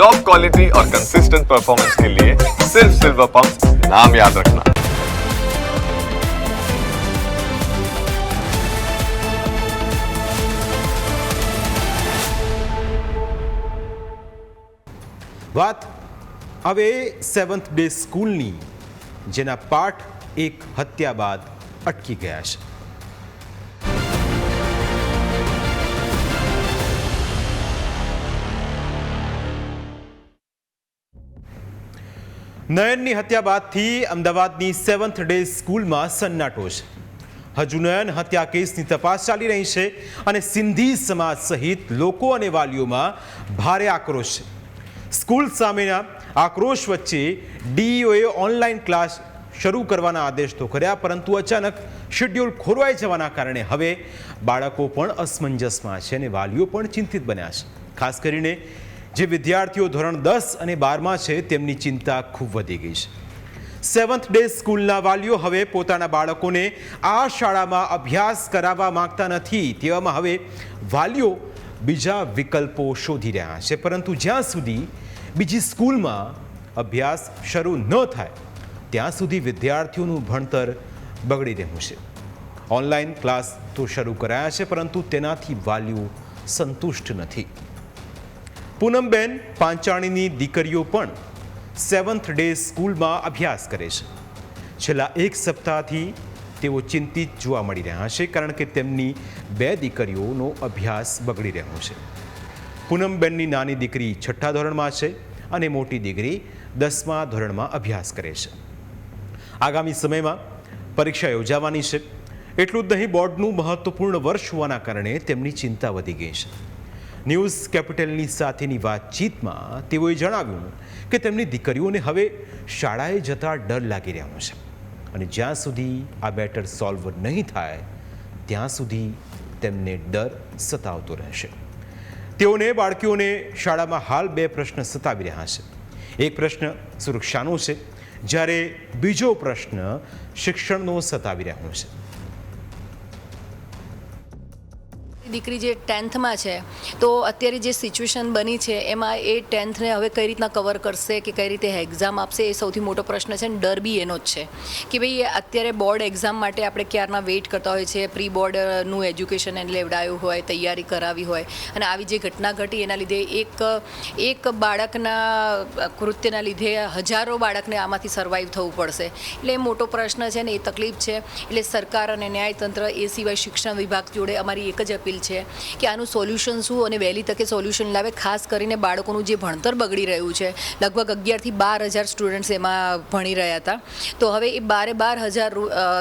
Top quality और consistent performance के लिए सिर्फ सिल्वर पंप नाम याद रखना વાત હવે સેવન્થ ડે સ્કૂલની જેના પાઠ એક હત્યા બાદ અટકી ગયા છે નયનની હત્યા બાદથી અમદાવાદની સેવન્થ ડે સ્કૂલમાં સન્નાટો છે. હજુ નયન હત્યા કેસની તપાસ ચાલી રહી છે અને સિંધી સમાજ સહિત લોકો અને વાલીઓમાં ભારે આક્રોશ છે. સ્કૂલ સામેના આક્રોશ વચ્ચે ડીઈઓએ ઓનલાઈન ક્લાસ શરૂ કરવાના આદેશ તો કર્યા, પરંતુ અચાનક શેડ્યુલ ખોરવાઈ જવાના કારણે હવે બાળકો પણ અસમંજસમાં છે અને વાલીઓ પણ ચિંતિત બન્યા છે. ખાસ કરીને જે વિદ્યાર્થીઓ ધોરણ દસ અને બારમાં છે, તેમની ચિંતા ખૂબ વધી ગઈ છે. સેવન્થ ડે સ્કૂલના વાલીઓ હવે પોતાના બાળકોને આ શાળામાં અભ્યાસ કરાવવા માંગતા નથી, તેવામાં હવે વાલીઓ બીજા વિકલ્પો શોધી રહ્યા છે. પરંતુ જ્યાં સુધી બીજી સ્કૂલમાં અભ્યાસ શરૂ ન થાય, ત્યાં સુધી વિદ્યાર્થીઓનું ભણતર બગડી રહ્યું છે. ઓનલાઈન ક્લાસ તો શરૂ કરાયા છે, પરંતુ તેનાથી વાલીઓ સંતુષ્ટ નથી. પૂનમબેન પાંચાણીની દીકરીઓ પણ સેવન્થ ડે સ્કૂલમાં અભ્યાસ કરે છે. છેલ્લા એક સપ્તાહથી તેઓ ચિંતિત જોવા મળી રહ્યા છે કારણ કે તેમની બે દીકરીઓનો અભ્યાસ બગડી રહ્યો છે. પૂનમબેનની નાની દીકરી છઠ્ઠા ધોરણમાં છે અને મોટી દીકરી દસમા ધોરણમાં અભ્યાસ કરે છે. આગામી સમયમાં પરીક્ષા યોજાવાની છે. એટલું જ નહીં, બોર્ડનું મહત્વપૂર્ણ વર્ષ હોવાના કારણે તેમની ચિંતા વધી ગઈ છે. ન્યૂઝ કેપિટલની સાથેની વાતચીતમાં તેઓએ જણાવ્યું કે તેમની દીકરીઓને હવે શાળાએ જતા ડર લાગી રહ્યો છે. અને જ્યાં સુધી આ બેટર સોલ્વ નહીં થાય, ત્યાં સુધી તેમને ડર સતાવતો રહેશે. તેઓને બાળકીઓને શાળામાં હાલ બે પ્રશ્ન સતાવી રહ્યા છે. એક પ્રશ્ન સુરક્ષાનો છે, જ્યારે બીજો પ્રશ્ન શિક્ષણનો સતાવી રહ્યો છે. દીકરી જે ટેન્થમાં છે, તો અત્યારે જે સિચ્યુએશન બની છે, એમાં એ ટેન્થને હવે કઈ રીતના કવર કરશે કે કઈ રીતે એક્ઝામ આપશે, એ સૌથી મોટો પ્રશ્ન છે અને ડર બી એનો જ છે. કે ભાઈ અત્યારે બોર્ડ એક્ઝામ માટે આપણે ક્યારના વેઇટ કરતા હોય છે પ્રી બોર્ડનું એજ્યુકેશન એને લેવડાયું હોય, તૈયારી કરાવી હોય, અને આવી જે ઘટના ઘટી એના લીધે એક એક બાળકના કૃત્યના લીધે હજારો બાળકને આમાંથી સર્વાઈવ થવું પડશે. એટલે એ મોટો પ્રશ્ન છે ને, એ તકલીફ છે. એટલે સરકાર અને ન્યાયતંત્ર એ સિવાય શિક્ષણ વિભાગ જોડે અમારી એક જ અપીલ છે કે આનું સોલ્યુશન શું અને વહેલી તકે સોલ્યુશન લાવે, ખાસ કરીને બાળકોનું જે ભણતર બગડી રહ્યું છે. લગભગ અગિયારથી બાર હજાર સ્ટુડન્ટ્સ એમાં ભણી રહ્યા હતા. તો હવે એ બારે બાર હજાર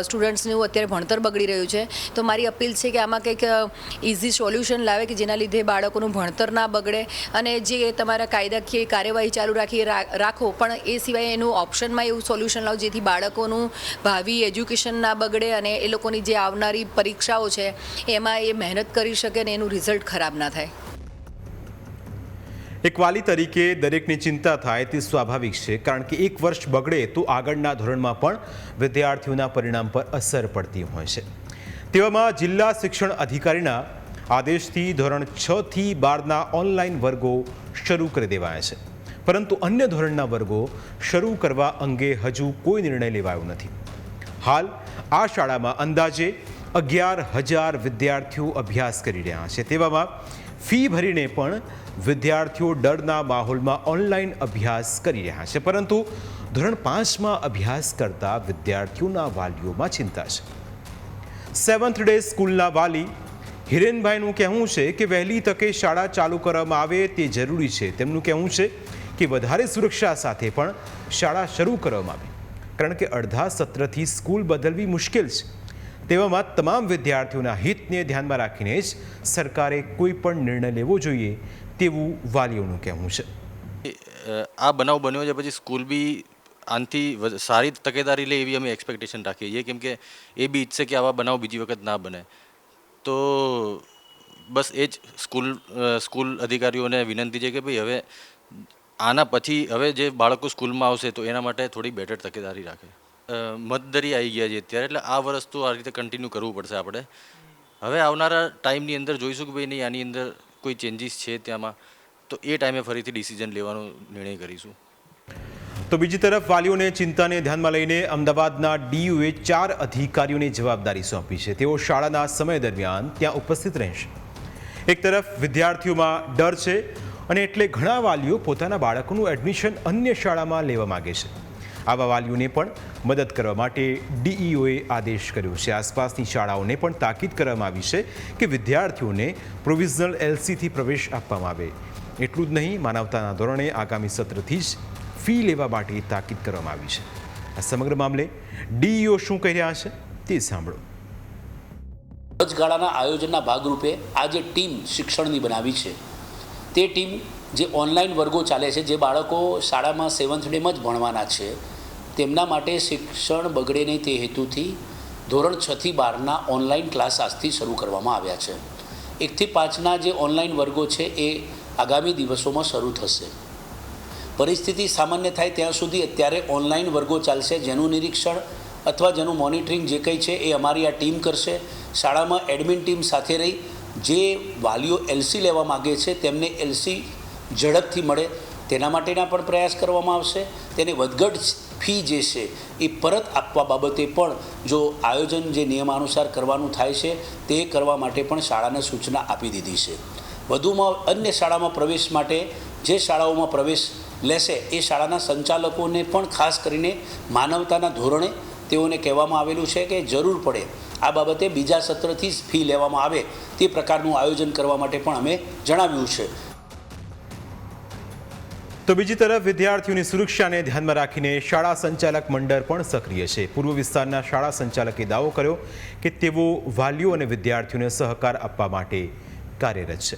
સ્ટુડન્ટ્સનું અત્યારે ભણતર બગડી રહ્યું છે. તો મારી અપીલ છે કે આમાં કંઈક ઇઝી સોલ્યુશન લાવે કે જેના લીધે બાળકોનું ભણતર ના બગડે અને જે તમારા કાયદાકીય કાર્યવાહી ચાલુ રાખી રાખો. પણ એ સિવાય એનું ઓપ્શનમાં એવું સોલ્યુશન લાવો જેથી બાળકોનું ભાવિ એજ્યુકેશન ના બગડે અને એ લોકોની જે આવનારી પરીક્ષાઓ છે, એમાં એ મહેનત કરી શકે અને એનું રિઝલ્ટ ખરાબ ના થાય. એક વાલી તરીકે દરેકની ચિંતા થાય તે સ્વાભાવિક છે, કારણ કે એક વર્ષ બગડે તો આગળના ધોરણમાં પણ વિદ્યાર્થીઓના પરિણામ પર અસર પડતી હોય છે. તેવામાં જિલ્લા શિક્ષણ અધિકારીના આદેશથી ધોરણ છ થી બારના ઓનલાઈન વર્ગો શરૂ કરી દેવાયા છે. પરંતુ અન્ય ધોરણના વર્ગો શરૂ કરવા અંગે હજુ કોઈ નિર્ણય લેવાયો નથી. હાલ આ શાળામાં અંદાજે અગિયાર હજાર વિદ્યાર્થીઓ અભ્યાસ કરી રહ્યા છે. તેવામાં ફી ભરીને પણ વિદ્યાર્થીઓ ડરના માહોલમાં ઓનલાઈન અભ્યાસ કરી રહ્યા છે. પરંતુ ધોરણ પાંચમાં અભ્યાસ કરતા વિદ્યાર્થીઓના વાલીઓમાં ચિંતા છે. સેવન્થ ડે સ્કૂલના વાલી હિરેનભાઈનું કહેવું છે કે વહેલી તકે શાળા ચાલુ કરવામાં આવે તે જરૂરી છે. તેમનું કહેવું છે કે વધારે સુરક્ષા સાથે પણ શાળા શરૂ કરવામાં આવે. કારણ કે અડધા સત્રથી સ્કૂલ બદલવી મુશ્કેલ છે. તેવામાં તમામ વિદ્યાર્થીઓના હિતને ધ્યાનમાં રાખીને જ સરકારે કોઈ પણ નિર્ણય લેવો જોઈએ તેવું વાલીઓનું કહેવું છે. આ બનાવ બન્યો છે, પછી સ્કૂલ બી આનાથી સારી તકેદારી લે એવી અમે એક્સપેક્ટેશન રાખીએ છીએ કેમકે એ બી ઈચ્છે કે આવા બનાવ બીજી વખત ના બને. તો બસ એ જ સ્કૂલ સ્કૂલ અધિકારીઓને વિનંતી છે કે ભાઈ હવે આના પછી, હવે જે બાળકો સ્કૂલમાં આવશે તો એના માટે થોડી બેટર તકેદારી રાખે. મતદરી આવી ગયા છે અત્યારે. એટલે આ વર્ષ તો આ રીતે કન્ટિન્યુ કરવું પડશે આપણે. હવે આવનારા ટાઈમની અંદર જોઈશું કે ભાઈ નહીં, આની અંદર કોઈ ચેન્જીસ છે ત્યાંમાં? તો એ ટાઈમે ફરીથી ડિસિઝન લેવાનો નિર્ણય કરીશું. તો બીજી તરફ વાલીઓને ચિંતાને ધ્યાનમાં લઈને અમદાવાદના ડીયુએ ચાર અધિકારીઓને જવાબદારી સોંપી છે. તેઓ શાળાના સમય દરમિયાન ત્યાં ઉપસ્થિત રહેશે. એક તરફ વિદ્યાર્થીઓમાં ડર છે અને એટલે ઘણા વાલીઓ પોતાના બાળકોનું એડમિશન અન્ય શાળામાં લેવા માગે છે. આવા વાલીઓને પણ મદદ કરવા માટે ડીઈઓએ આદેશ કર્યો છે. આસપાસની શાળાઓને પણ તાકીદ કરવામાં આવી છે કે વિદ્યાર્થીઓને પ્રોવિઝનલ એલસીથી પ્રવેશ આપવામાં આવે. એટલું જ નહીં, માનવતાના ધોરણે આગામી સત્રથી જ ફી લેવા માટે તાકીદ કરવામાં આવી છે. આ સમગ્ર મામલે ડીઈઓ શું કહી રહ્યા છે તે સાંભળો. વચગાળાના આયોજનના ભાગરૂપે આ જે ટીમ શિક્ષણની બનાવી છે. તે ટીમ જે ઓનલાઈન વર્ગો ચાલે છે, જે બાળકો શાળામાં સેવન્થ ડેમાં જ ભણવાના છે તેમના માટે શિક્ષણ બગડે નહીં તે હેતુથી ધોરણ છથી બારના ઓનલાઈન ક્લાસ આજથી શરૂ કરવામાં આવ્યા છે. એકથી પાંચના જે ઓનલાઈન વર્ગો છે એ આગામી દિવસોમાં શરૂ થશે. પરિસ્થિતિ સામાન્ય થાય ત્યાં સુધી અત્યારે ઓનલાઈન વર્ગો ચાલશે જેનું નિરીક્ષણ અથવા જેનું મોનિટરિંગ જે કંઈ છે એ અમારી આ ટીમ કરશે. શાળામાં એડમિન ટીમ સાથે રહી જે વાલીઓ એલસી લેવા માગે છે તેમને એલસી ઝડપથી મળે તેના માટેના પણ પ્રયાસ કરવામાં આવશે. તેને વધઘટ ફી જે છે એ પરત આપવા બાબતે પણ જો આયોજન જે નિયમાનુસાર કરવાનું થાય છે, તે કરવા માટે પણ શાળાને સૂચના આપી દીધી છે. વધુમાં અન્ય શાળામાં પ્રવેશ માટે જે શાળાઓમાં પ્રવેશ લેશે, એ શાળાના સંચાલકોને પણ ખાસ કરીને માનવતાના ધોરણે તેઓને કહેવામાં આવેલું છે કે જરૂર પડે આ બાબતે બીજા સત્રથી જ ફી લેવામાં આવે તે પ્રકારનું આયોજન કરવા માટે પણ અમે જણાવ્યું છે. તો બીજી તરફ વિદ્યાર્થીઓની સુરક્ષાને ધ્યાનમાં રાખીને શાળા સંચાલક મંડળ પણ સક્રિય છે. પૂર્વ વિસ્તારના શાળા સંચાલકે દાવો કર્યો કે તેઓ વાલીઓ અને વિદ્યાર્થીઓને સહકાર આપવા માટે કાર્યરત છે.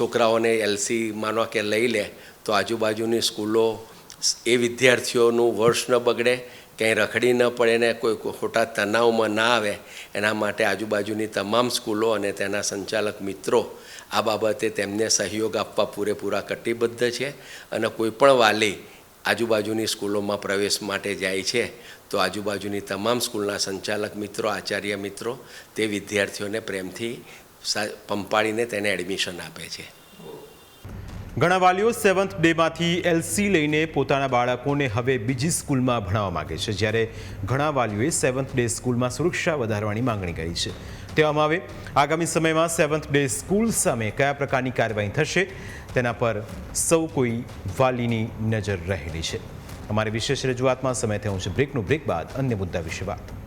છોકરાઓને એલસી માનો કે લઈ લે તો આજુબાજુની સ્કૂલો એ વિદ્યાર્થીઓનું વર્ષ ન બગડે, ક્યાંય રખડી ન પડે ને કોઈ ખોટા તણાવમાં ના આવે. એના માટે આજુબાજુની તમામ સ્કૂલો અને તેના સંચાલક મિત્રો આ બાબતે તેમને સહયોગ આપવા પૂરેપૂરા કટિબદ્ધ છે અને કોઈપણ વાલી આજુબાજુની સ્કૂલોમાં પ્રવેશ માટે જાય છે, તો આજુબાજુની તમામ સ્કૂલના સંચાલક મિત્રો, આચાર્ય મિત્રો તે વિદ્યાર્થીઓને પ્રેમથી પંપાળીને તેને એડમિશન આપે છે. ઘણા વાલીઓ સેવન્થ ડેમાંથી એલસી લઈને પોતાના બાળકોને હવે બીજી સ્કૂલમાં ભણાવવા માગે છે, જ્યારે ઘણા વાલીઓએ સેવન્થ ડે સ્કૂલમાં સુરક્ષા વધારવાની માંગણી કરી છે. તેવામાં આવે. આગામી સમયમાં સેવન્થ ડે સ્કૂલ સામે કયા પ્રકારની કાર્યવાહી થશે, તેના પર સૌ કોઈ વાલીની નજર રહેલી છે. અમારી વિશેષ રજૂઆતમાં સમય થયો છે. બ્રેકનું બ્રેક બાદ અન્ય મુદ્દા વિશે વાત.